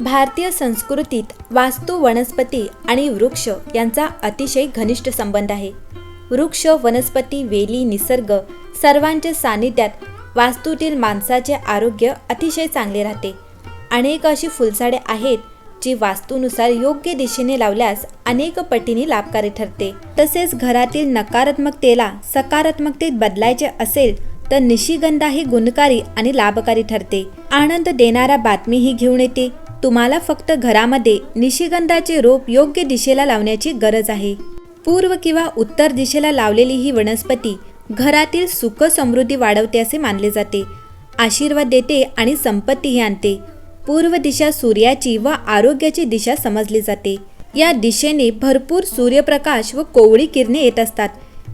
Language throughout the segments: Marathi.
भारतीय संस्कृतीत वास्तू वनस्पती आणि वृक्ष यांचा अतिशय घनिष्ठ संबंध आहे. वृक्ष वनस्पती वेली निसर्ग सर्वांच्या सानिध्यात वास्तूतील माणसाचे आरोग्य अतिशय चांगले राहते. अनेक अशी फुलझाडे आहेत जी वास्तूनुसार योग्य दिशेने लावल्यास अनेक पटीने लाभकारी ठरते. तसेच घरातील नकारात्मकतेला सकारात्मकतेत बदलायचे असेल तर निशिगंधा ही गुणकारी आणि लाभकारी ठरते. आनंद देणारा बातमीही घेऊन येते. तुम्हाला फक्त घरामध्ये निशिगंधाचे रोप योग्य दिशेला लावण्याची गरज आहे. पूर्व किंवा उत्तर दिशेला लावलेली ही वनस्पती घरातील सुख समृद्धी वाढवते असे मानले जाते. आशीर्वाद देते आणि संपत्तीही आणते. पूर्व दिशा सूर्याची व आरोग्याची दिशा समजली जाते. या दिशेने भरपूर सूर्यप्रकाश व कोवळी किरणे येत असतात.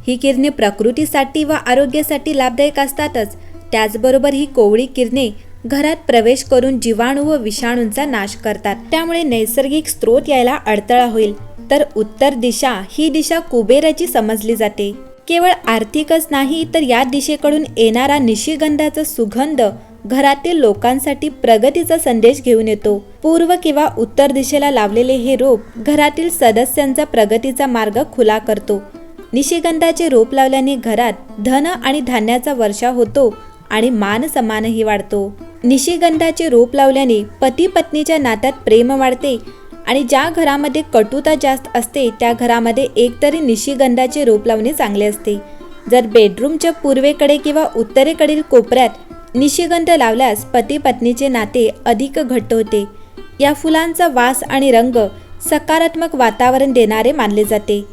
ही किरणे प्रकृतीसाठी व आरोग्यासाठी लाभदायक असतातच. त्याचबरोबर ही कोवळी किरणे घरात प्रवेश करून जीवाणू व विषाणूंचा नाश करतात. त्यामुळे नैसर्गिक स्रोत यायला अडथळा होईल. तर उत्तर दिशा ही दिशा कुबेराची समजली जाते. केवळ आर्थिकच नाही तर या दिशेकडून येणारा निशिगंधाचा सुगंध घरातील लोकांसाठी प्रगतीचा संदेश घेऊन येतो. पूर्व किंवा उत्तर दिशेला लावलेले हे रोप घरातील सदस्यांचा प्रगतीचा मार्ग खुला करतो. निशिगंधाचे रोप लावल्याने घरात धन आणि धान्याचा वर्षा होतो आणि मान सन्मानही वाढतो. निशिगंधाचे रोप लावल्याने पती पत्नीच्या नात्यात प्रेम वाढते आणि ज्या घरामध्ये कटुता जास्त असते त्या घरामध्ये एकतरी निशिगंधाचे रोप लावणे चांगले असते. जर बेडरूमच्या पूर्वेकडे किंवा उत्तरेकडील कोपऱ्यात निशिगंध लावल्यास पती पत्नीचे नाते अधिक घट्ट होते. या फुलांचा वास आणि रंग सकारात्मक वातावरण देणारे मानले जाते.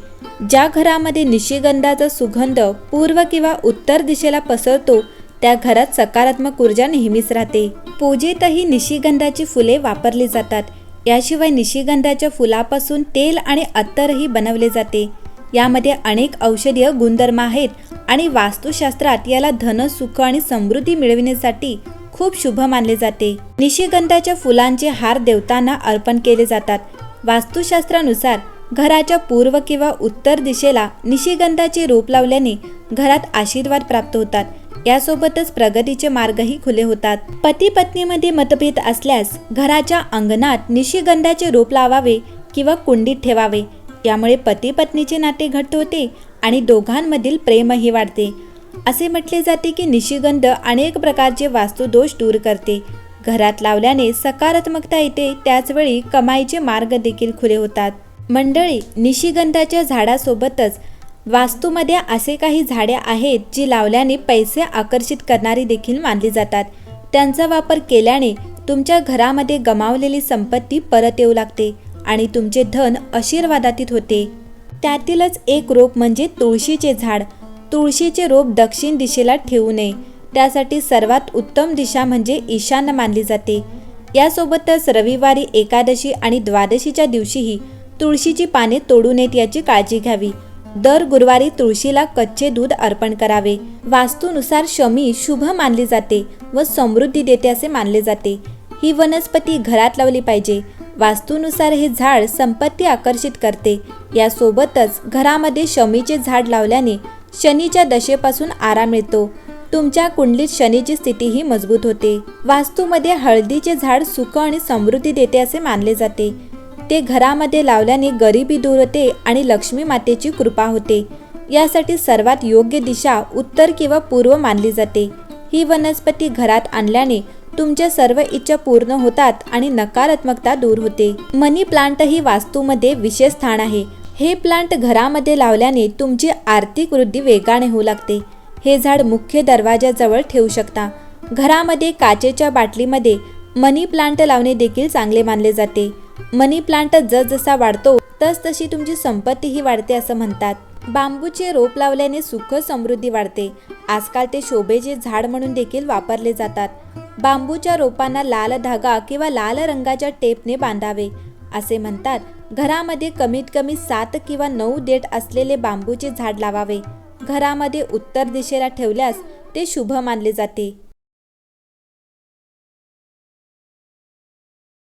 ज्या घरामध्ये निशिगंधाचा सुगंध पूर्व किंवा उत्तर दिशेला पसरतो त्या घरात सकारात्मक ऊर्जा नेहमीच राहते. पूजेतही निशिगंधाची फुले वापरली जातात. याशिवाय निशिगंधाच्या फुलापासून तेल आणि अत्तरही बनवले जाते. यामध्ये अनेक औषधीय गुणधर्म आहेत आणि वास्तुशास्त्रात याला धन सुख आणि समृद्धी मिळविण्यासाठी खूप शुभ मानले जाते. निशिगंधाच्या फुलांचे हार देवतांना अर्पण केले जातात. वास्तुशास्त्रानुसार घराच्या पूर्व किंवा उत्तर दिशेला निशिगंधाचे रोप लावल्याने घरात आशीर्वाद प्राप्त होतात. यासोबतच प्रगतीचे मार्गही खुले होतात. पती पत्नीमध्ये मतभेद असल्यास घराच्या अंगणात निशिगंधाचे रोप लावावे किंवा कुंडीत ठेवावे. यामुळे पती पत्नीचे नाते घट्ट होते आणि दोघांमधील प्रेमही वाढते. असे म्हटले जाते की निशिगंध अनेक प्रकारचे वास्तुदोष दूर करते. घरात लावल्याने सकारात्मकता येते त्याचवेळी कमाईचे मार्ग देखील खुले होतात. मंडळी निशिगंधाच्या झाडासोबतच वास्तूमध्ये असे काही झाडे आहेत जी लावल्याने पैसे आकर्षित करणारी देखील मानली जातात. त्यांचा वापर केल्याने तुमच्या घरामध्ये गमावलेली संपत्ती परत येऊ लागते आणि तुमचे धन आशीर्वादातीत होते. त्यातीलच एक रोप म्हणजे तुळशीचे झाड. तुळशीचे रोप दक्षिण दिशेला ठेवू नये. त्यासाठी सर्वात उत्तम दिशा म्हणजे ईशान्य मानली जाते. यासोबतच रविवारी एकादशी आणि द्वादशीच्या दिवशीही तुळशीची पाने तोडू नयेत याची काळजी घ्यावी. दर गुरुवारी तुळशीला कच्चे दूध अर्पण करावे. वास्तूनुसार शमी शुभ मानली जाते व समृद्धी देते असे मानले जाते. ही वनस्पती घरात लावली पाहिजे. वास्तूनुसार हे झाड संपत्ती आकर्षित करते. यासोबतच घरामध्ये शमीचे झाड लावल्याने शनीच्या दशेपासून आराम मिळतो. तुमच्या कुंडलीत शनीची स्थितीही मजबूत होते. वास्तूमध्ये हळदीचे झाड सुख आणि समृद्धी देते असे मानले जाते. ते घरामध्ये लावल्याने गरिबी दूर होते आणि लक्ष्मी मातेची कृपा होते. यासाठी सर्वात योग्य दिशा उत्तर किंवा पूर्व मानली जाते. ही वनस्पती घरात आणल्याने तुमच्या सर्व इच्छा पूर्ण होतात आणि नकारात्मकता दूर होते. मनी प्लांट ही वास्तूमध्ये विशेष स्थान आहे. हे प्लांट घरामध्ये लावल्याने तुमची आर्थिक वृद्धी वेगाने होऊ लागते. हे झाड मुख्य दरवाजाजवळ ठेवू शकता. घरामध्ये काचेच्या बाटलीमध्ये मनी प्लांट लावणे देखील चांगले मानले जाते. मनी प्लांट जसजसा वाढतो तस तशी तुमची संपत्तीही वाढते असं म्हणतात. बांबूचे रोप लावल्याने सुख समृद्धी वाढते. आजकाल ते शोभेचे झाड म्हणून देखील वापरले जातात. बांबूच्या रोपांना लाल धागा किंवा लाल रंगाच्या टेपने बांधावे असे म्हणतात. घरामध्ये कमीत कमी सात किंवा नऊ देठ असलेले बांबूचे झाड लावावे. घरामध्ये उत्तर दिशेला ठेवल्यास ते शुभ मानले जाते.